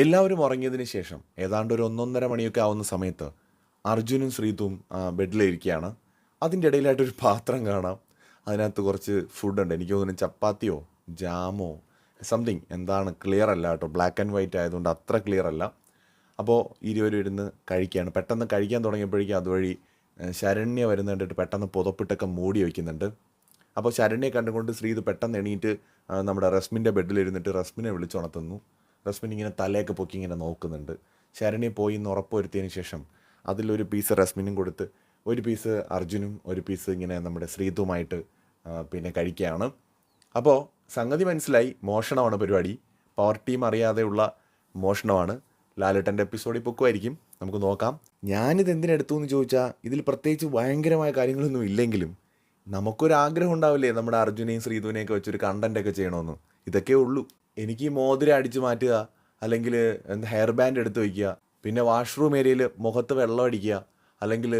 എല്ലാവരും ഉറങ്ങിയതിന് ശേഷം ഏതാണ്ട് ഒരു ഒന്നൊന്നര മണിയൊക്കെ ആവുന്ന സമയത്ത് അർജുനും ശ്രീതും ബെഡിലിരിക്കുകയാണ്. അതിന്റെ ഇടയിലായിട്ടൊരു പാത്രം കാണാം. അതിനകത്ത് കുറച്ച് ഫുഡുണ്ട് എനിക്ക് തോന്നുന്നു ചപ്പാത്തിയോ ജാമോ സംതിങ് എന്താണ് ക്ലിയർ അല്ല കേട്ടോ. ബ്ലാക്ക് ആൻഡ് വൈറ്റ് ആയതുകൊണ്ട് അത്ര ക്ലിയർ അല്ല. അപ്പോൾ ഇരുവരും ഇരുന്ന് കഴിക്കുകയാണ്. പെട്ടെന്ന് കഴിക്കാൻ തുടങ്ങിയപ്പോഴേക്കും അതുവഴി ശരണ്യ വരുന്ന കണ്ടിട്ട് പെട്ടെന്ന് പുതപ്പിട്ടൊക്കെ മൂടി വയ്ക്കുന്നുണ്ട്. അപ്പോൾ ശരണ്യെ കണ്ടുകൊണ്ട് ശ്രീത് പെട്ടെന്ന് എണീറ്റ് നമ്മുടെ റസ്മിന്റെ ബെഡിലിരുന്നിട്ട് റസ്മിനെ വിളിച്ചുണർത്തുന്നു. റസ്മിൻ ഇങ്ങനെ തലയൊക്കെ പൊക്കി ഇങ്ങനെ നോക്കുന്നുണ്ട്. ശരണി പോയി എന്ന് ഉറപ്പുവരുത്തിയതിന് ശേഷം അതിലൊരു പീസ് റസ്മിനും കൊടുത്ത് ഒരു പീസ് അർജുനും ഒരു പീസ് ഇങ്ങനെ നമ്മുടെ ശ്രീതുമായിട്ട് പിന്നെ കഴിക്കുകയാണ്. അപ്പോൾ സംഗതി മനസ്സിലായി. മോഷണമാണ് പരിപാടി. പവർ ടീം അറിയാതെയുള്ള മോഷണമാണ്. ലാലേട്ടന്റെ എപ്പിസോഡിൽ പൊക്കുമായിരിക്കും നമുക്ക് നോക്കാം. ഞാനിത് എന്തിനെടുത്തു എന്ന് ചോദിച്ചാൽ ഇതിൽ പ്രത്യേകിച്ച് ഭയങ്കരമായ കാര്യങ്ങളൊന്നും ഇല്ലെങ്കിലും നമുക്കൊരു ആഗ്രഹം ഉണ്ടാവില്ലേ നമ്മുടെ അർജുനെയും ശ്രീധുവിനെയൊക്കെ വെച്ചൊരു കണ്ടന്റ് ഒക്കെ ചെയ്യണമെന്ന്? ഇതൊക്കെ ഉള്ളൂ. എനിക്ക് മോതിരം അടിച്ചു മാറ്റുക അല്ലെങ്കിൽ എന്താ ഹെയർ ബാൻഡ് എടുത്ത് വയ്ക്കുക പിന്നെ വാഷ്റൂം ഏരിയയിൽ മുഖത്ത് വെള്ളം അടിക്കുക അല്ലെങ്കിൽ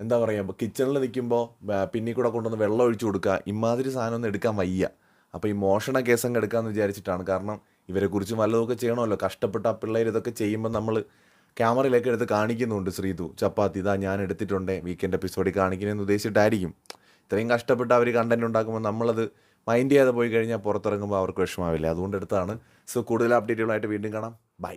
എന്താ പറയുക കിച്ചണിൽ നിൽക്കുമ്പോൾ പിന്നിൽ കൂടെ കൊണ്ടുവന്ന് വെള്ളം ഒഴിച്ചു കൊടുക്കുക ഇമാതിരി സാധനമൊന്നും എടുക്കാൻ വയ്യ. അപ്പോൾ ഈ മോഷണ കേസങ്ങ് എടുക്കാമെന്ന് വിചാരിച്ചിട്ടാണ്. കാരണം ഇവരെക്കുറിച്ച് വല്ലതൊക്കെ ചെയ്യണമല്ലോ കഷ്ടപ്പെട്ട ആ പിള്ളേർ ഇതൊക്കെ ചെയ്യുമ്പോൾ നമ്മൾ ക്യാമറയിലേക്ക് എടുത്ത് കാണിക്കുന്നുണ്ട് ശ്രീതു. ചപ്പാത്തി ഇതാ ഞാൻ എടുത്തിട്ടുണ്ട് വീക്കെൻഡ് എപ്പിസോഡിൽ കാണിക്കണമെന്ന് ഉദ്ദേശിച്ചിട്ടായിരിക്കും. ഇത്രയും കഷ്ടപ്പെട്ട് അവർ കണ്ടന്റ് ഉണ്ടാക്കുമ്പോൾ നമ്മളത് മൈൻഡ് ചെയ്യാതെ പോയി കഴിഞ്ഞാൽ പുറത്തിറങ്ങുമ്പോൾ അവർക്ക് വിഷമാവില്ല അതുകൊണ്ട് എടുത്താണ് സോ കൂടുതൽ അപ്ഡേറ്റുകളായിട്ട് വീണ്ടും കാണാം. ബൈ.